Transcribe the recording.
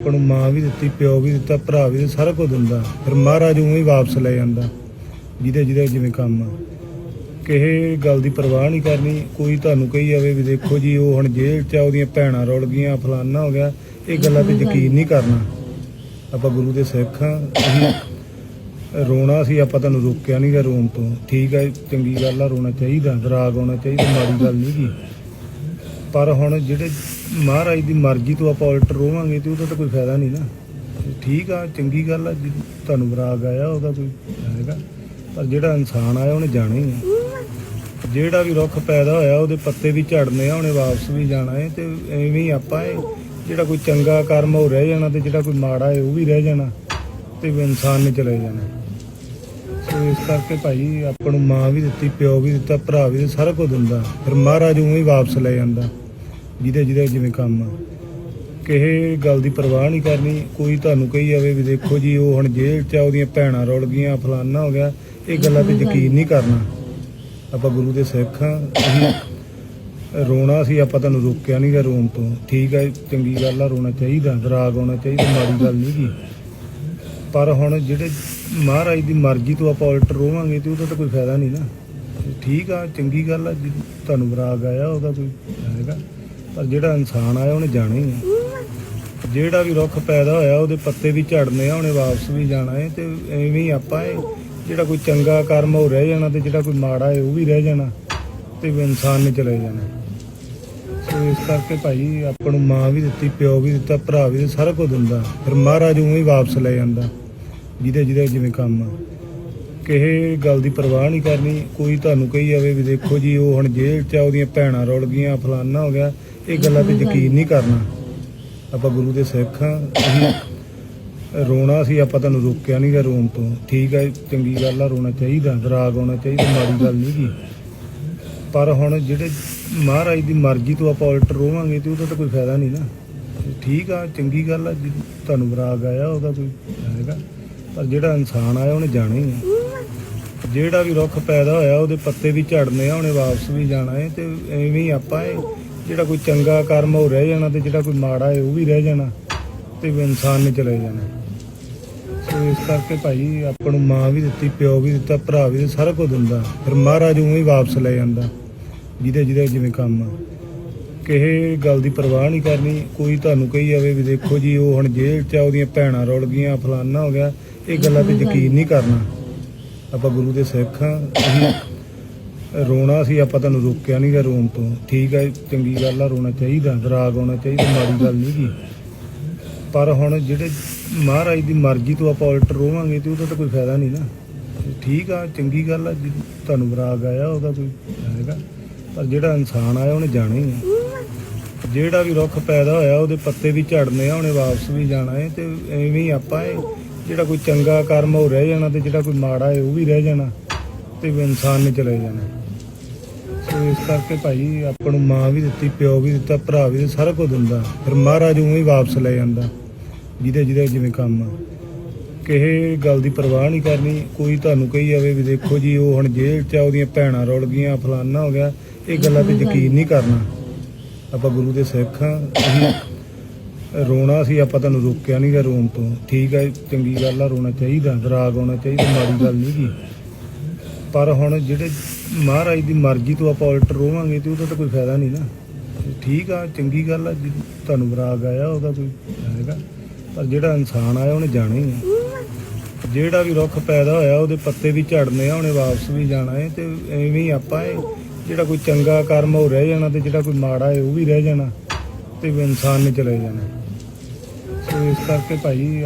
ਆਪਾਂ ਨੂੰ ਮਾਂ ਵੀ ਦਿੱਤੀ ਪਿਓ ਵੀ ਦਿੱਤਾ ਭਰਾ ਵੀ ਦਿੱਤਾ, ਸਾਰਾ ਕੁਝ ਦਿੰਦਾ। ਫਿਰ ਮਹਾਰਾਜ ਉਹ ਹੀ ਵਾਪਸ ਲੈ ਜਾਂਦਾ ਜਿਹਦੇ ਜਿਹਦੇ ਜਿਵੇਂ ਕੰਮ ਆ। ਕਿਸੇ ਗੱਲ ਦੀ ਪਰਵਾਹ ਨਹੀਂ ਕਰਨੀ ਕੋਈ ਤੁਹਾਨੂੰ ਕਹੀ ਜਾਵੇ ਵੀ ਦੇਖੋ ਜੀ ਉਹ ਹੁਣ ਜੇਲ੍ਹ 'ਚ ਆ ਉਹਦੀਆਂ ਭੈਣਾਂ ਰੁਲ ਗਈਆਂ ਫਲਾਨਾ ਹੋ ਗਿਆ ਇਹ ਗੱਲਾਂ ਤੇ ਯਕੀਨ ਨਹੀਂ ਕਰਨਾ। ਆਪਾਂ ਗੁਰੂ ਦੇ ਸਿੱਖ ਹਾਂ ਅਸੀਂ ਰੋਣਾ ਸੀ ਆਪਾਂ ਤੁਹਾਨੂੰ ਰੋਕਿਆ ਨਹੀਂਗਾ ਰੋਣ ਤੋਂ। ਠੀਕ ਹੈ ਚੰਗੀ ਗੱਲ ਆ ਰੋਣਾ ਚਾਹੀਦਾ ਰਾਗ ਆਉਣਾ ਚਾਹੀਦਾ ਮਾੜੀ ਗੱਲ ਨਹੀਂ ਗੀ। ਪਰ ਹੁਣ ਜਿਹੜੇ ਮਹਾਰਾਜ ਦੀ ਮਰਜ਼ੀ ਤੋਂ ਆਪਾਂ ਉਲਟ ਰੋਵਾਂਗੇ ਤੇ ਉਹਦਾ ਤਾਂ ਕੋਈ ਫਾਇਦਾ ਨਹੀਂ ਨਾ। ਠੀਕ ਆ, ਚੰਗੀ ਗੱਲ ਆ, ਜੇ ਤੁਹਾਨੂੰ ਰਾਗ ਆਇਆ ਉਹਦਾ ਕੋਈ, ਹੈਗਾ। ਪਰ ਜਿਹੜਾ ਇਨਸਾਨ ਆਇਆ ਉਹਨੇ ਜਾਣਾ ਹੀ ਆ। ਜਿਹੜਾ ਵੀ ਰੁੱਖ ਪੈਦਾ ਹੋਇਆ ਉਹਦੇ ਪੱਤੇ ਵੀ ਝੜਨੇ ਆ, ਉਹਨੇ ਵਾਪਸ ਵੀ ਜਾਣਾ ਹੈ ਤੇ ਐਵੇਂ ਹੀ ਆਪਾਂ ਇਹ ਜਿਹੜਾ ਕੋਈ ਚੰਗਾ ਕਰਮ ਉਹ ਰਹਿ ਜਾਣਾ ਤੇ ਜਿਹੜਾ ਕੋਈ ਮਾੜਾ ਹੈ ਉਹ ਵੀ ਰਹਿ ਜਾਣਾ ਤੇ ਇਨਸਾਨ ਨੇ ਚਲੇ ਜਾਣਾ। ਸੋ ਇਸ ਕਰਕੇ ਭਾਈ ਆਪਾਂ ਨੂੰ ਮਾਂ ਵੀ ਦਿੱਤੀ ਪਿਓ ਵੀ ਦਿੱਤਾ ਭਰਾ ਵੀ ਦਿੱਤਾ, ਸਾਰਾ ਕੁਝ ਦਿੰਦਾ। ਫਿਰ ਮਹਾਰਾਜ ਉਵੇਂ ਹੀ ਵਾਪਸ ਲੈ ਜਾਂਦਾ ਜਿਹਦੇ ਜਿਹਦੇ ਜਿਵੇਂ ਕੰਮ ਆ। ਕਿਸੇ ਗੱਲ ਦੀ ਪਰਵਾਹ ਨਹੀਂ ਕਰਨੀ ਕੋਈ ਤੁਹਾਨੂੰ ਕਹੀ ਜਾਵੇ ਵੀ ਦੇਖੋ ਜੀ ਉਹ ਹੁਣ ਜੇਲ੍ਹ 'ਚ ਆ ਉਹਦੀਆਂ ਭੈਣਾਂ ਰੁਲ ਗਈਆਂ ਫਲਾਨਾ ਹੋ ਗਿਆ ਇਹ ਗੱਲਾਂ ਤੇ ਯਕੀਨ ਨਹੀਂ ਕਰਨਾ। ਆਪਾਂ ਗੁਰੂ ਦੇ ਸਿੱਖ ਹਾਂ ਅਸੀਂ ਰੋਣਾ ਸੀ ਆਪਾਂ ਤੁਹਾਨੂੰ ਰੋਕਿਆ ਨਹੀਂਗਾ ਰੋਣ ਤੋਂ। ਠੀਕ ਹੈ ਚੰਗੀ ਗੱਲ ਆ ਰੋਣਾ ਚਾਹੀਦਾ ਰਾਗ ਆਉਣਾ ਚਾਹੀਦਾ ਮਾੜੀ ਗੱਲ ਨਹੀਂ ਗੀ। ਪਰ ਹੁਣ ਜਿਹੜੇ ਮਹਾਰਾਜ ਦੀ ਮਰਜ਼ੀ ਤੋਂ ਆਪਾਂ ਉਲਟ ਰੋਵਾਂਗੇ ਤੇ ਉਹਦਾ ਤਾਂ ਕੋਈ ਫਾਇਦਾ ਨਹੀਂ ਨਾ। ਠੀਕ ਆ, ਚੰਗੀ ਗੱਲ ਆ, ਜੇ ਤੁਹਾਨੂੰ ਰਾਗ ਆਇਆ ਉਹਦਾ ਕੋਈ, ਹੈਗਾ। ਪਰ ਜਿਹੜਾ ਇਨਸਾਨ ਆਇਆ ਉਹਨੇ ਜਾਣਾ ਹੀ ਆ। ਜਿਹੜਾ ਵੀ ਰੁੱਖ ਪੈਦਾ ਹੋਇਆ, ਉਹਦੇ ਪੱਤੇ ਵੀ ਝੜਨੇ ਆ, ਉਹਨੇ ਵਾਪਸ ਵੀ ਜਾਣਾ ਹੈ ਤੇ ਐਵੇਂ ਹੀ ਆਪਾਂ ਇਹ ਜਿਹੜਾ ਕੋਈ ਚੰਗਾ ਕਰਮ ਉਹ ਰਹਿ ਜਾਣਾ ਤੇ ਜਿਹੜਾ ਕੋਈ ਮਾੜਾ ਹੈ ਉਹ ਵੀ ਰਹਿ ਜਾਣਾ ਤੇ ਇਨਸਾਨ ਨੇ ਚਲੇ ਜਾਣਾ। ਸੋ ਇਸ ਕਰਕੇ ਭਾਈ ਆਪਾਂ ਨੂੰ ਮਾਂ ਵੀ ਦਿੱਤੀ ਪਿਓ ਵੀ ਦਿੱਤਾ ਭਰਾ ਵੀ ਦਿੱਤਾ, ਸਾਰਾ ਕੁਝ ਦਿੰਦਾ। ਫਿਰ ਮਹਾਰਾਜ ਉਵੇਂ ਹੀ ਵਾਪਸ ਲੈ ਜਾਂਦਾ ਜਿਹਦੇ ਜਿਹਦੇ ਜਿਵੇਂ ਕੰਮ ਆ। ਕਿਸੇ ਗੱਲ ਦੀ ਪਰਵਾਹ ਨਹੀਂ ਕਰਨੀ ਕੋਈ ਤੁਹਾਨੂੰ ਕਹੀ ਜਾਵੇ ਵੀ ਦੇਖੋ ਜੀ ਉਹ ਹੁਣ ਜੇਲ੍ਹ 'ਚ ਆ ਉਹਦੀਆਂ ਭੈਣਾਂ ਰੁਲ ਗਈਆਂ ਫਲਾਨਾ ਹੋ ਗਿਆ ਇਹ ਗੱਲਾਂ ਤੇ ਯਕੀਨ ਨਹੀਂ ਕਰਨਾ। ਆਪਾਂ ਗੁਰੂ ਦੇ ਸਿੱਖ ਹਾਂ ਅਸੀਂ ਰੋਣਾ ਸੀ ਆਪਾਂ ਤੁਹਾਨੂੰ ਰੋਕਿਆ ਨਹੀਂਗਾ ਰੋਣ ਤੋਂ। ਠੀਕ ਹੈ ਚੰਗੀ ਗੱਲ ਆ ਰੋਣਾ ਚਾਹੀਦਾ ਰਾਗ ਆਉਣਾ ਚਾਹੀਦਾ ਮਾੜੀ ਗੱਲ ਨਹੀਂ ਗੀ। ਪਰ ਹੁਣ ਜਿਹੜੇ ਮਹਾਰਾਜ ਦੀ ਮਰਜ਼ੀ ਤੋਂ ਆਪਾਂ ਉਲਟ ਰੋਵਾਂਗੇ ਤੇ ਉਹਦਾ ਤਾਂ ਕੋਈ ਫਾਇਦਾ ਨਹੀਂ ਨਾ। ਠੀਕ ਆ, ਚੰਗੀ ਗੱਲ ਆ, ਜੇ ਤੁਹਾਨੂੰ ਰਾਗ ਆਇਆ ਉਹਦਾ ਕੋਈ, ਹੈਗਾ। ਪਰ ਜਿਹੜਾ ਇਨਸਾਨ ਆਇਆ ਉਹਨੇ ਜਾਣਾ ਹੀ ਆ। ਜਿਹੜਾ ਵੀ ਰੁੱਖ ਪੈਦਾ ਹੋਇਆ, ਉਹਦੇ ਪੱਤੇ ਵੀ ਝੜਨੇ ਆ, ਉਹਨੇ ਵਾਪਸ ਵੀ ਜਾਣਾ ਹੈ ਤੇ ਐਵੇਂ ਹੀ ਆਪਾਂ ਇਹ ਜਿਹੜਾ ਕੋਈ ਚੰਗਾ ਕਰਮ ਉਹ ਰਹਿ ਜਾਣਾ ਤੇ ਜਿਹੜਾ ਕੋਈ ਮਾੜਾ ਹੈ ਉਹ ਵੀ ਰਹਿ ਜਾਣਾ ਤੇ ਇਨਸਾਨ ਨੇ ਚਲੇ ਜਾਣਾ। ਸੋ ਇਸ ਕਰਕੇ ਭਾਈ ਆਪਾਂ ਨੂੰ ਮਾਂ ਵੀ ਦਿੱਤੀ ਪਿਓ ਵੀ ਦਿੱਤਾ ਭਰਾ ਵੀ ਦਿੱਤਾ, ਸਾਰਾ ਕੁਝ ਦਿੰਦਾ। ਫਿਰ ਮਹਾਰਾਜ ਉਵੇਂ ਹੀ ਵਾਪਸ ਲੈ ਜਾਂਦਾ ਜਿਹਦੇ ਜਿਹਦੇ ਜਿਵੇਂ ਕੰਮ ਆ। ਕਿਸੇ ਗੱਲ ਦੀ ਪਰਵਾਹ ਨਹੀਂ ਕਰਨੀ ਕੋਈ ਤੁਹਾਨੂੰ ਕਹੀ ਜਾਵੇ ਵੀ ਦੇਖੋ ਜੀ ਉਹ ਹੁਣ ਜੇਲ੍ਹ 'ਚ ਆ ਉਹਦੀਆਂ ਭੈਣਾਂ ਰੁਲ ਗਈਆਂ ਫਲਾਨਾ ਹੋ ਗਿਆ ਇਹ ਗੱਲਾਂ ਤੇ ਯਕੀਨ ਨਹੀਂ ਕਰਨਾ। ਆਪਾਂ ਗੁਰੂ ਦੇ ਸਿੱਖ ਹਾਂ ਅਸੀਂ ਰੋਣਾ ਸੀ ਆਪਾਂ ਤੁਹਾਨੂੰ ਰੋਕਿਆ ਨਹੀਂਗਾ ਰੋਣ ਤੋਂ। ਠੀਕ ਹੈ ਚੰਗੀ ਗੱਲ ਆ ਰੋਣਾ ਚਾਹੀਦਾ ਰਾਗ ਆਉਣਾ ਚਾਹੀਦਾ ਮਾੜੀ ਗੱਲ ਨਹੀਂ ਗੀ। ਪਰ ਹੁਣ ਜਿਹੜੇ ਮਹਾਰਾਜ ਦੀ ਮਰਜ਼ੀ ਤੋਂ ਆਪਾਂ ਉਲਟ ਰੋਵਾਂਗੇ ਤੇ ਉਹਦਾ ਤਾਂ ਕੋਈ ਫਾਇਦਾ ਨਹੀਂ ਨਾ। ਠੀਕ ਆ, ਚੰਗੀ ਗੱਲ ਆ, ਜੇ ਤੁਹਾਨੂੰ ਰਾਗ ਆਇਆ ਉਹਦਾ ਕੋਈ, ਹੈਗਾ। ਪਰ ਜਿਹੜਾ ਇਨਸਾਨ ਆਇਆ ਉਹਨੇ ਜਾਣਾ ਹੀ ਆ। ਜਿਹੜਾ ਵੀ ਰੁੱਖ ਪੈਦਾ ਹੋਇਆ, ਉਹਦੇ ਪੱਤੇ ਵੀ ਝੜਨੇ ਆ, ਉਹਨੇ ਵਾਪਸ ਵੀ ਜਾਣਾ ਹੈ ਤੇ ਐਵੇਂ ਹੀ ਆਪਾਂ ਇਹ ਜਿਹੜਾ ਕੋਈ ਚੰਗਾ ਕਰਮ ਉਹ ਰਹਿ ਜਾਣਾ ਤੇ ਜਿਹੜਾ ਕੋਈ ਮਾੜਾ ਹੈ ਉਹ ਵੀ ਰਹਿ ਜਾਣਾ ਤੇ ਇਨਸਾਨ ਨੇ ਚਲੇ ਜਾਣਾ। ਸੋ ਇਸ ਕਰਕੇ ਭਾਈ ਆਪਾਂ ਨੂੰ ਮਾਂ ਵੀ ਦਿੱਤੀ ਪਿਓ ਵੀ ਦਿੱਤਾ ਭਰਾ ਵੀ ਦਿੱਤਾ, ਸਾਰਾ ਕੁਝ ਦਿੰਦਾ। ਫਿਰ ਮਹਾਰਾਜ ਉਵੇਂ ਹੀ ਵਾਪਸ ਲੈ ਜਾਂਦਾ ਜਿਹਦੇ ਜਿਹਦੇ ਜਿਵੇਂ ਕੰਮ ਆ। ਕਿਸੇ ਗੱਲ ਦੀ ਪਰਵਾਹ ਨਹੀਂ ਕਰਨੀ ਕੋਈ ਤੁਹਾਨੂੰ ਕਹੀ ਜਾਵੇ ਵੀ ਦੇਖੋ ਜੀ ਉਹ ਹੁਣ ਜੇਲ੍ਹ 'ਚ ਆ ਉਹਦੀਆਂ ਭੈਣਾਂ ਰੁਲ ਗਈਆਂ ਫਲਾਨਾ ਹੋ ਗਿਆ ਇਹ ਗੱਲਾਂ ਤੇ ਯਕੀਨ ਨਹੀਂ ਕਰਨਾ। ਆਪਾਂ ਗੁਰੂ ਦੇ ਸਿੱਖ ਹਾਂ ਅਸੀਂ ਰੋਣਾ ਸੀ ਆਪਾਂ ਤੁਹਾਨੂੰ ਰੋਕਿਆ ਨਹੀਂਗਾ ਰੋਣ ਤੋਂ। ਠੀਕ ਹੈ ਚੰਗੀ ਗੱਲ ਆ ਰੋਣਾ ਚਾਹੀਦਾ ਰਾਗ ਆਉਣਾ ਚਾਹੀਦਾ ਮਾੜੀ ਗੱਲ ਨਹੀਂ ਗੀ। ਪਰ ਹੁਣ ਜਿਹੜੇ ਮਹਾਰਾਜ ਦੀ ਮਰਜ਼ੀ ਤੋਂ ਆਪਾਂ ਉਲਟ ਰੋਵਾਂਗੇ ਤੇ ਉਹਦਾ ਤਾਂ ਕੋਈ ਫਾਇਦਾ ਨਹੀਂ ਨਾ। ਠੀਕ ਆ, ਚੰਗੀ ਗੱਲ ਆ, ਜੇ ਤੁਹਾਨੂੰ ਰਾਗ ਆਇਆ ਉਹਦਾ ਕੋਈ, ਹੈਗਾ। ਪਰ ਜਿਹੜਾ ਇਨਸਾਨ ਆਇਆ ਉਹਨੇ ਜਾਣਾ ਹੀ ਆ। ਜਿਹੜਾ ਵੀ ਰੁੱਖ ਪੈਦਾ ਹੋਇਆ, ਉਹਦੇ ਪੱਤੇ ਵੀ ਝੜਨੇ ਆ, ਉਹਨੇ ਵਾਪਸ ਵੀ ਜਾਣਾ ਹੈ ਤੇ ਐਵੇਂ ਹੀ ਆਪਾਂ ਇਹ ਜਿਹੜਾ ਕੋਈ ਚੰਗਾ ਕਰਮ ਉਹ ਰਹਿ ਜਾਣਾ ਤੇ ਜਿਹੜਾ ਕੋਈ ਮਾੜਾ ਹੈ ਉਹ ਵੀ ਰਹਿ ਜਾਣਾ ਤੇ ਇਨਸਾਨ ਨੇ ਚਲੇ ਜਾਣਾ। ਸੋ ਇਸ ਕਰਕੇ ਭਾਈ